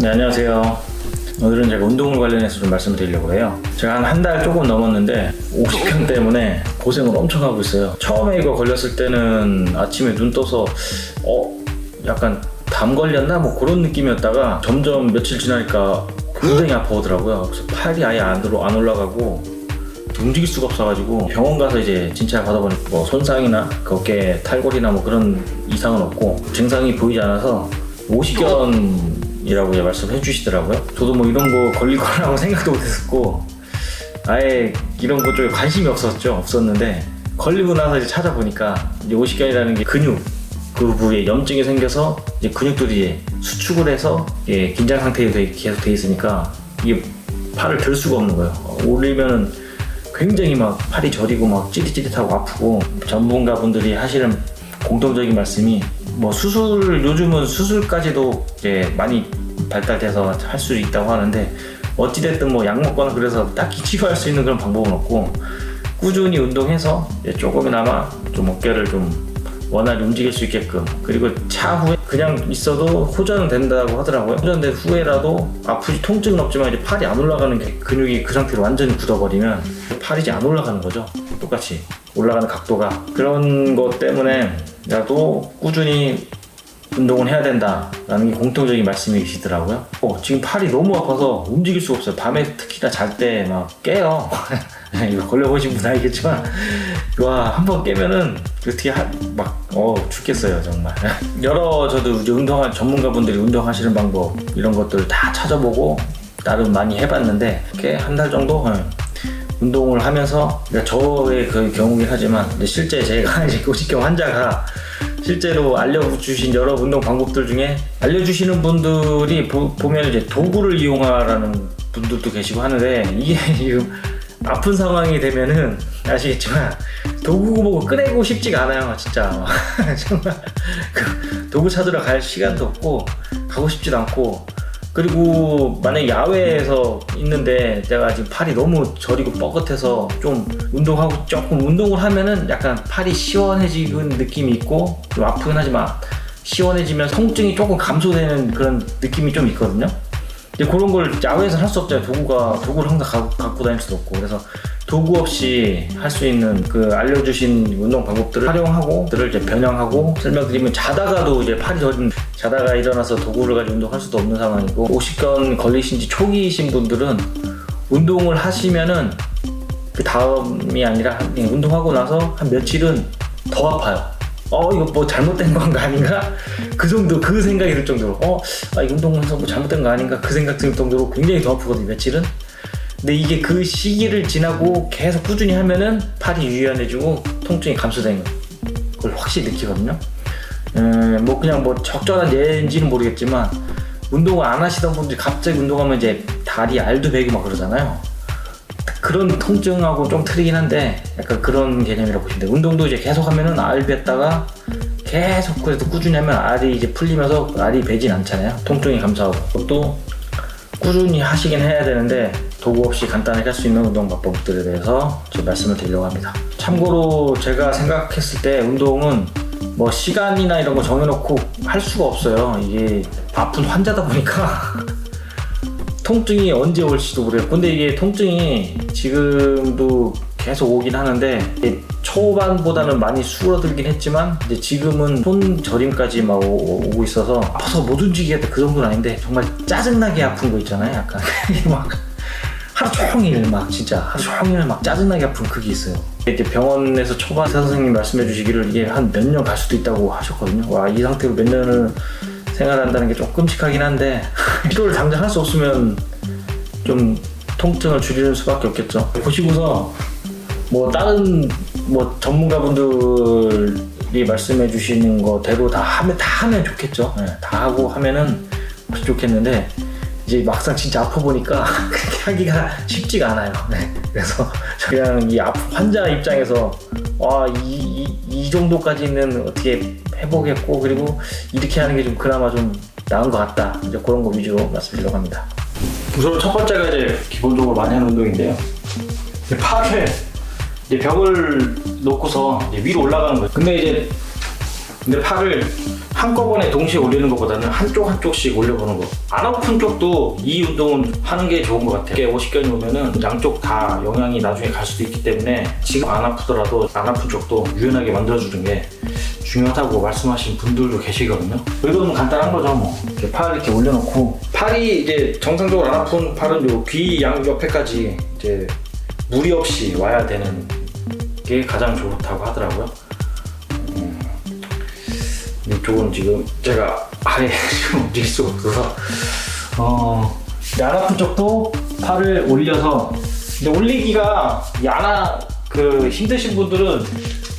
네, 안녕하세요. 오늘은 제가 운동을 관련해서 좀 말씀드리려고 해요. 제가 한 한 달 조금 넘었는데 50편 때문에 고생을 엄청 하고 있어요. 처음에 이거 걸렸을 때는 아침에 눈 떠서 어 약간 담 걸렸나 뭐 그런 느낌이었다가 점점 며칠 지나니까 굉장히 아파오더라고요. 그래서 팔이 아예 안, 들어, 안 올라가고 움직일 수가 없어가지고 병원 가서 이제 진찰 받아보니까 뭐 손상이나 그 어깨 탈골이나 뭐 그런 이상은 없고 증상이 보이지 않아서 오십견 이라고 말씀해 주시더라고요. 저도 뭐 이런 거 걸릴 거라고 생각도 못했었고 아예 이런 것 쪽에 관심이 없었죠. 없었는데 걸리고 나서 이제 찾아보니까 이제 오십견이라는 게 근육 그 부위에 염증이 생겨서 이제 근육들이 수축을 해서 이게 긴장 상태에 돼- 계속 돼 있으니까 이게 팔을 들 수가 없는 거예요. 어, 올리면은 굉장히 막 팔이 저리고 막 찌릿찌릿하고 아프고 전문가분들이 하시는 공통적인 말씀이 뭐 수술 요즘은 수술까지도 이제 많이 발달돼서 할 수 있다고 하는데 어찌됐든 뭐 약 먹거나 그래서 딱히 치료할 수 있는 그런 방법은 없고 꾸준히 운동해서 조금이나마 좀 어깨를 좀 원활히 움직일 수 있게끔 그리고 차후에 그냥 있어도 호전은 된다고 하더라고요. 호전된 후에라도 아프지 통증은 없지만 이제 팔이 안 올라가는 게 근육이 그 상태로 완전히 굳어버리면 팔이 이제 안 올라가는 거죠. 똑같이 올라가는 각도가. 그런 것 때문에 나도 꾸준히 운동을 해야 된다라는 게 공통적인 말씀이시더라고요. 어, 지금 팔이 너무 아파서 움직일 수가 없어요. 밤에 특히나 잘 때 막 깨요. 이거 걸려보신 분 알겠지만 와 한 번 깨면은 어떻게 막어 죽겠어요 정말. 여러 저도 이제 운동한 전문가분들이 운동하시는 방법 이런 것들 다 찾아보고 나름 많이 해봤는데 이렇게 한 달 정도 예, 운동을 하면서 그러니까 저의 그 경우긴 하지만 실제 제가 이제 고식경 환자가 실제로 알려주신 여러 운동 방법들 중에 알려주시는 분들이 보, 면 이제 도구를 이용하라는 분들도 계시고 하는데 이게 지금 아픈 상황이 되면은 아시겠지만 도구 보고 꺼내고 싶지가 않아요 진짜. 정말 그 도구 찾으러 갈 시간도 없고 가고 싶지도 않고 그리고 만약에 야외에서 있는데 내가 지금 팔이 너무 저리고 뻐긋해서 좀 운동하고 조금 운동을 하면은 약간 팔이 시원해지는 느낌이 있고 좀 아프긴 하지만 시원해지면 통증이 조금 감소되는 그런 느낌이 좀 있거든요. 근데 그런 걸 야외에서 할 수 없잖아요. 도구가 도구를 항상 가- 갖고 다닐 수도 없고 그래서 도구 없이 할 수 있는 그 알려주신 운동 방법들을 활용하고 들을 이제 변형하고 설명드리면 자다가도 이제 팔이 저린 자다가 일어나서 도구를 가지고 운동할 수도 없는 상황이고 50건 걸리신 지 초기이신 분들은 운동을 하시면은 그 다음이 아니라 운동하고 나서 한 며칠은 더 아파요. 어 이거 뭐 잘못된 건가 아닌가? 그 정도 그 생각이 들 정도로. 어아 이 운동해서 뭐 잘못된 거 아닌가? 그 생각 들 정도로 굉장히 더 아프거든요 며칠은 근데 이게 그 시기를 지나고 계속 꾸준히 하면은 팔이 유연해지고 통증이 감소되는 걸 확실히 느끼거든요 음, 뭐 그냥 뭐 적절한 예인지는 모르겠지만 운동을 안 하시던 분들이 갑자기 운동하면 이제 다리 알도 배기 막 그러잖아요 그런 통증하고 좀 틀리긴 한데 약간 그런 개념이라고 보시면 돼요. 운동도 이제 계속 하면은 알 뱉다가 계속 그래도 꾸준히 하면 알이 이제 풀리면서 알이 배진 않잖아요. 통증이 감소하고 그것도 꾸준히 하시긴 해야 되는데 도구 없이 간단하게 할 수 있는 운동 방법들에 대해서 제 말씀을 드리려고 합니다. 참고로 제가 생각했을 때 운동은 뭐 시간이나 이런 거 정해놓고 할 수가 없어요. 이게 아픈 환자다 보니까 통증이 언제 올지도 모르겠고 근데 이게 통증이 지금도 계속 오긴 하는데 초반보다는 많이 수그러들긴 했지만 이제 지금은 손 저림까지 막 오, 고 있어서 아파서 못 움직이겠다 그 정도는 아닌데 정말 짜증나게 아픈 거 있잖아요 약간 막 하루 종일 막 진짜 하루 종일 막 짜증나게 아픈 그게 있어요 이렇게 병원에서 초반 의사 선생님 말씀해 주시기를 이게 한 몇 년 갈 수도 있다고 하셨거든요 와 이 상태로 몇 년을 생활한다는 게 좀 끔찍하긴 한데 치료를 당장 할 수 없으면 좀 통증을 줄이는 수밖에 없겠죠. 보시고서 뭐 다른 뭐 전문가분들이 말씀해 주시는 거대로 다 하면 다 하면 좋겠죠. 예, 다 하고 하면은 좋겠는데 이제 막상 진짜 아파 보니까 하기가 쉽지가 않아요. 네. 그래서 그냥 이 환자 입장에서 와이 이, 이 정도까지는 어떻게 해보겠고 그리고 이렇게 하는 게 좀 그나마 좀 나은 것 같다. 이제 그런 거 위주로 말씀드리려고 합니다. 우선 첫 번째가 이제 기본적으로 많이 하는 운동인데요. 팔을 이제 벽을 놓고서 이제 위로 올라가는 거예요. 근데 이제 근데 팔을 한꺼번에 동시에 올리는 것보다는 한쪽 한쪽씩 올려보는 거. 안 아픈 쪽도 이 운동은 하는 게 좋은 것 같아요. 이게 오십견이 오면은 양쪽 다 영향이 나중에 갈 수도 있기 때문에 지금 안 아프더라도 안 아픈 쪽도 유연하게 만들어주는 게 중요하다고 말씀하신 분들도 계시거든요. 의도는 간단한 거죠, 뭐. 이렇게 팔 이렇게 올려놓고 팔이 이제 정상적으로 안 아픈 팔은 요 귀 양 옆에까지 이제 무리 없이 와야 되는 게 가장 좋다고 하더라고요. 이쪽은 지금 제가 아예 지금 움직일 수가 없어서 어, 이안 아픈 쪽도 팔을 올려서 근데 올리기가 야나 그 힘드신 분들은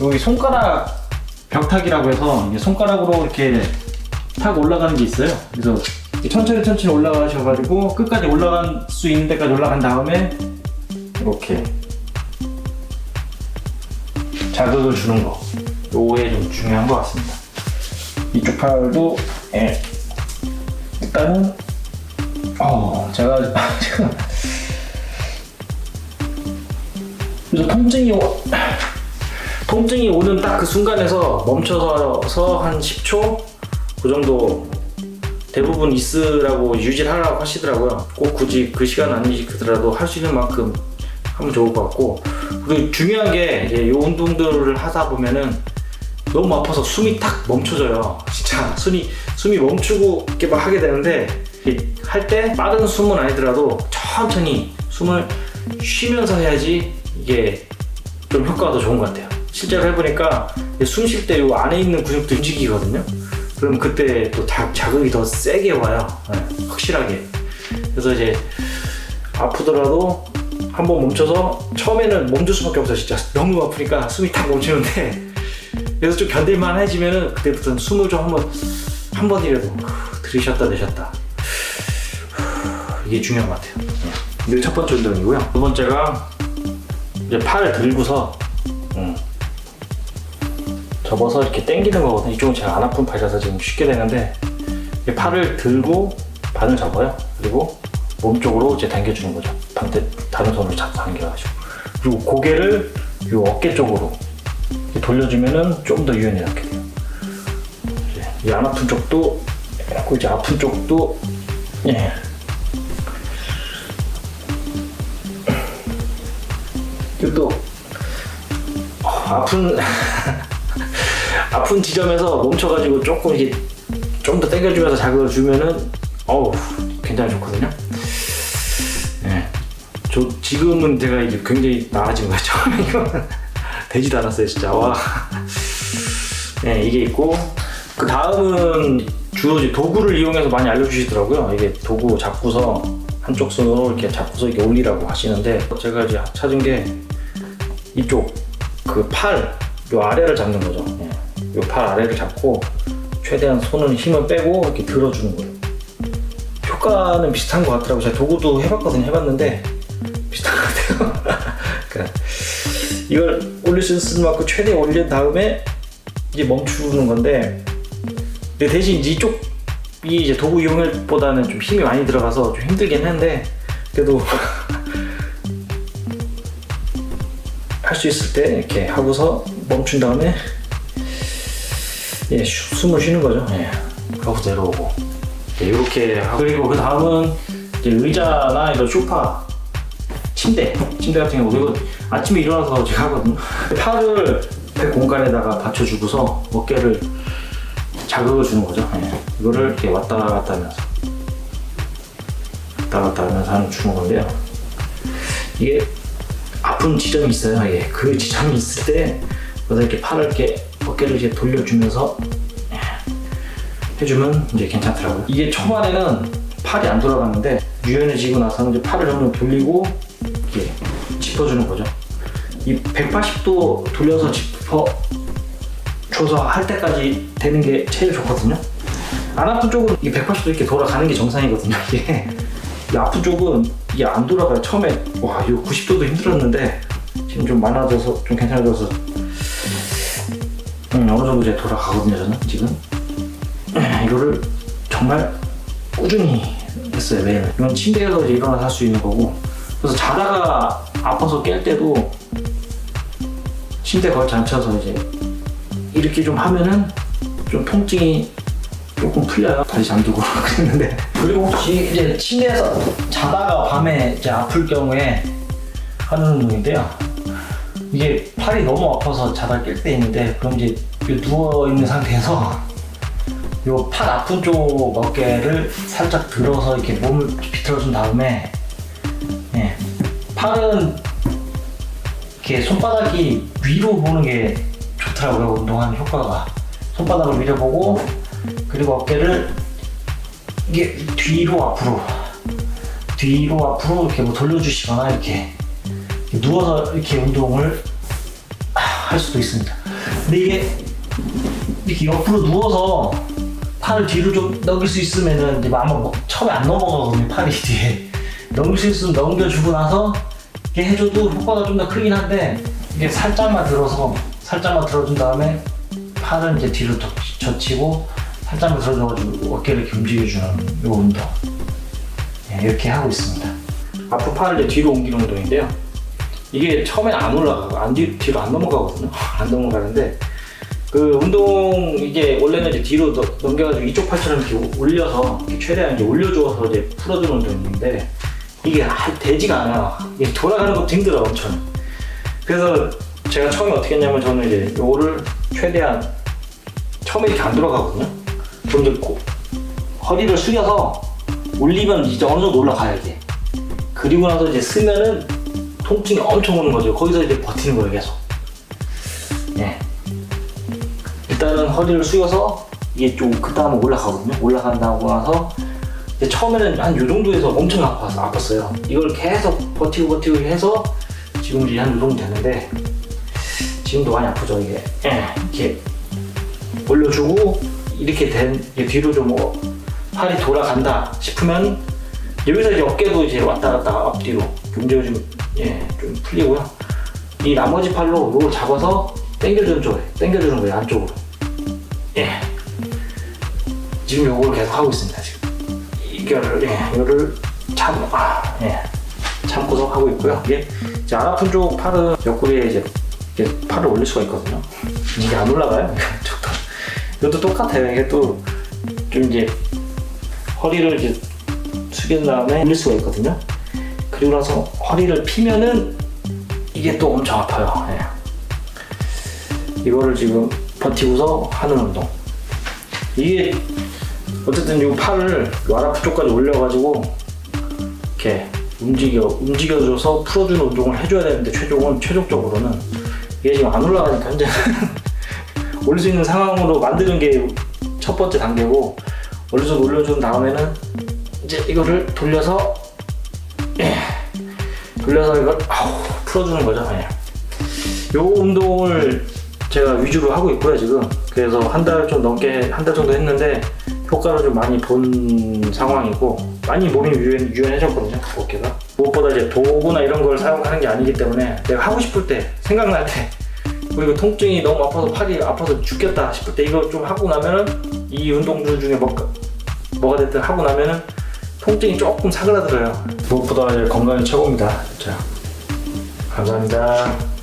여기 손가락 벽타기라고 해서 손가락으로 이렇게 탁 올라가는 게 있어요. 그래서 천천히 천천히 올라가셔가지고 끝까지 올라갈 수 있는 데까지 올라간 다음에 이렇게 자극을 주는 거. 요게 좀 중요한 것 같습니다. 이쪽 팔도 예. 일단은 어 제가 지금 그래서 통증이 오, 통증이 오는 딱 그 순간에서 멈춰서 한 10초 그 정도 대부분 있으라고 유지를 하라고 하시더라고요. 꼭 굳이 그 시간 아니더라도 할 수 있는 만큼 하면 좋을 것 같고 그리고 중요한 게 이 운동들을 하다 보면은 너무 아파서 숨이 탁 멈춰져요. 진짜 숨이 숨이 멈추고 이렇게 막 하게 되는데 할 때 빠른 숨은 아니더라도 천천히 숨을 쉬면서 해야지 이게 좀 효과가 더 좋은 것 같아요. 실제로 해보니까 숨 쉴 때 이 안에 있는 근육도 움직이거든요. 그럼 그때 또 자, 자극이 더 세게 와요. 네, 확실하게. 그래서 이제 아프더라도 한번 멈춰서 처음에는 멈출 수밖에 없어요. 진짜 너무 아프니까 숨이 탁 멈추는데 그래서 좀 견딜만 해지면은 그때부터는 숨을 좀 한번 한 번이라도 들이쉬었다 내쉬었다 이게 중요한 것 같아요. 이게 첫 번째 운동이고요. 두 번째가 이제 팔을 들고서 음, 접어서 이렇게 당기는 거거든요. 이쪽은 제가 안 아픈 팔이라서 지금 쉽게 되는데 이 팔을 들고 반을 잡아요. 그리고 몸 쪽으로 이제 당겨주는 거죠. 반대 다른 손으로 잡 당겨가지고 그리고 고개를 이 어깨 쪽으로 돌려주면은 좀 더 유연하게 돼요. 이제 이안 아픈 쪽도 그리고 이제 아픈 쪽도 예. 또 어, 아픈 아픈 지점에서 멈춰가지고 조금 이게 좀 더 당겨주면서 자극을 주면은 어우 굉장히 좋거든요. 예. 저 지금은 제가 이제 굉장히 나아진 거죠. 되지도 않았어요 진짜 와. 네 이게 있고 그 다음은 주로 이제 도구를 이용해서 많이 알려주시더라고요. 이게 도구 잡고서 한쪽 손으로 이렇게 잡고서 이렇게 올리라고 하시는데 제가 이제 찾은 게 이쪽 그 팔 요 아래를 잡는 거죠. 요 팔 아래를 잡고 최대한 손은 힘을 빼고 이렇게 들어주는 거예요. 효과는 비슷한 것 같더라고요. 제가 도구도 해봤거든요. 해봤는데 비슷한 것 같아요. 그러니까 이걸 올릴 수 있는 만큼 최대 올린 다음에 이제 멈추는 건데 근데 대신 이쪽 이 이제 도구 이용보다는 좀 힘이 많이 들어가서 좀 힘들긴 한데 그래도 할 수 있을 때 이렇게 하고서 멈춘 다음에 예, 쉬- 숨을 쉬는 거죠. 예. 그러고 내려오고 이렇게 하고 그리고 그 다음은 이제 의자나 이런 소파 침대 침대 같은 경우 이거 아침에 일어나서 제가 하거든요. 팔을 배 공간에다가 받쳐주고서 어깨를 자극을 주는 거죠. 예. 이거를 이렇게 왔다 갔다 하면서 왔다 갔다 하면서 하는 주는 건데요. 이게 아픈 지점이 있어요. 예. 그 지점이 있을 때 그래서 이렇게 팔을 이렇게 어깨를 이제 돌려주면서 예, 해주면 이제 괜찮더라고요. 이게 초반에는 팔이 안 돌아가는데 유연해지고 나서는 이제 팔을 점점 돌리고 이렇게 짚어주는 거죠. 이 180도 돌려서 짚어 줘서 할 때까지 되는 게 제일 좋거든요. 안 아픈 쪽은 이 180도 이렇게 돌아가는 게 정상이거든요. 이게 이 아픈 쪽은 이게 안 돌아가요. 처음에 와 이거 90도도 힘들었는데 지금 좀 많아져서 좀 괜찮아져서 음, 어느 정도 이제 돌아가거든요. 저는 지금 이거를 정말 꾸준히 했어요 매일. 이건 침대에서 일어나서 할 수 있는 거고 그래서 자다가 아파서 깰 때도 침대 걸쳐 앉혀서 이제 이렇게 좀 하면은 좀 통증이 조금 풀려요. 다시 잠들고 그랬는데. 그리고 혹시 이제 침대에서 자다가 밤에 이제 아플 경우에 하는 운동인데요. 이게 팔이 너무 아파서 자다 깰 때 있는데 그럼 이제 누워 있는 상태에서 요 팔 아픈 쪽 어깨를 살짝 들어서 이렇게 몸을 비틀어 준 다음에 예, 팔은 이렇게 손바닥이 위로 보는 게 좋더라고요 운동하는 효과가 손바닥을 위로 보고 그리고 어깨를 이게 뒤로 앞으로 뒤로 앞으로 이렇게 뭐 돌려주시거나 이렇게 누워서 이렇게 운동을 할 수도 있습니다. 근데 이게 이렇게 옆으로 누워서 팔을 뒤로 좀 넘길 수 있으면은 이제 아마 뭐 처음에 안 넘어가거든요 팔이 뒤에 넘길 수 있으면 넘겨주고 나서 이렇게 해줘도 효과가 좀 더 크긴 한데 이게 살짝만 들어서 살짝만 들어준 다음에 팔은 이제 뒤로 더 젖히고 살짝만 들어줘가지고 어깨를 이렇게 움직여주는 요 운동 예, 이렇게 하고 있습니다. 앞으로 팔을 이제 뒤로 옮기는 운동인데요. 이게 처음에 안 올라가고 안 뒤, 뒤로 안 넘어가거든요. 안 넘어가는데 그 운동 이게 원래는 이제 뒤로 너- 넘겨가지고 이쪽 팔처럼 이렇게 올려서 이렇게 최대한 이제 올려줘서 이제 풀어주는 운동인데 이게 아, 되지가 않아요. 이게 돌아가는 것도 힘들어 엄청. 그래서 제가 처음에 어떻게 했냐면 저는 이제 요거를 최대한 처음에 이렇게 안 돌아가거든요. 이제 고- 허리를 숙여서 올리면 이제 어느 정도 올라가야 돼. 그리고 나서 이제 쓰면은 통증이 엄청 오는 거죠. 거기서 이제 버티는 거예요, 계속. 예. 일단은 허리를 숙여서 이게 좀 그다음에 올라가거든요. 올라간 다고 나서 이제 처음에는 한 요 정도에서 엄청 아파서 아팠어요. 이걸 계속 버티고 버티고 해서 지금 이제 한요 정도 됐는데 지금도 많이 아프죠 이게. 예. 이렇게 올려주고 이렇게 된 뒤로 좀 어, 팔이 돌아간다 싶으면 여기서 이제 어깨도 이제 왔다 갔다 앞뒤로 움직여 좀, 예, 좀 풀리고요. 이 나머지 팔로 이걸 잡아서 당겨주는 쪽에, 당겨주는 거예요, 안쪽으로. 예. 지금 요걸 계속 하고 있습니다, 지금. 이거를, 예, 이거를 참, 아, 예. 참고서 하고 있고요. 이게 이제 안 아픈 쪽 팔은 옆구리에 이제 이렇게 팔을 올릴 수가 있거든요. 이게 안 올라가요, 이쪽도. 이것도 똑같아요. 이게 또 좀 이제 허리를 이제 숙인 다음에 올릴 수가 있거든요. 그리고 나서 허리를 피면은 이게 또 엄청 아파요. 예. 이거를 지금 버티고서 하는 운동. 이게 어쨌든 이 팔을 와라프 쪽까지 올려가지고 이렇게 움직여 움직여줘서 풀어주는 운동을 해줘야 되는데 최종은 최종적으로는 이게 지금 안 올라가니까 현재는 올릴 수 있는 상황으로 만드는 게 첫 번째 단계고 정도 올려준 다음에는 이제 이거를 돌려서 예, 돌려서 이걸 아우, 풀어주는 거죠. 예. 요 운동을 제가 위주로 하고 있고요 지금. 그래서 한 달 좀 넘게 한 달 정도 했는데 효과를 좀 많이 본 상황이고 많이 몸이 유연, 유연해졌거든요 어깨가. 무엇보다 이제 도구나 이런 걸 사용하는 게 아니기 때문에 내가 하고 싶을 때 생각날 때 그리고 통증이 너무 아파서 팔이 아파서 죽겠다 싶을 때 이거 좀 하고 나면은 이 운동들 중에 뭐가, 뭐가 됐든 하고 나면은 통증이 조금 사그라들어요. 무엇보다 건강이 최고입니다. 진짜. 감사합니다.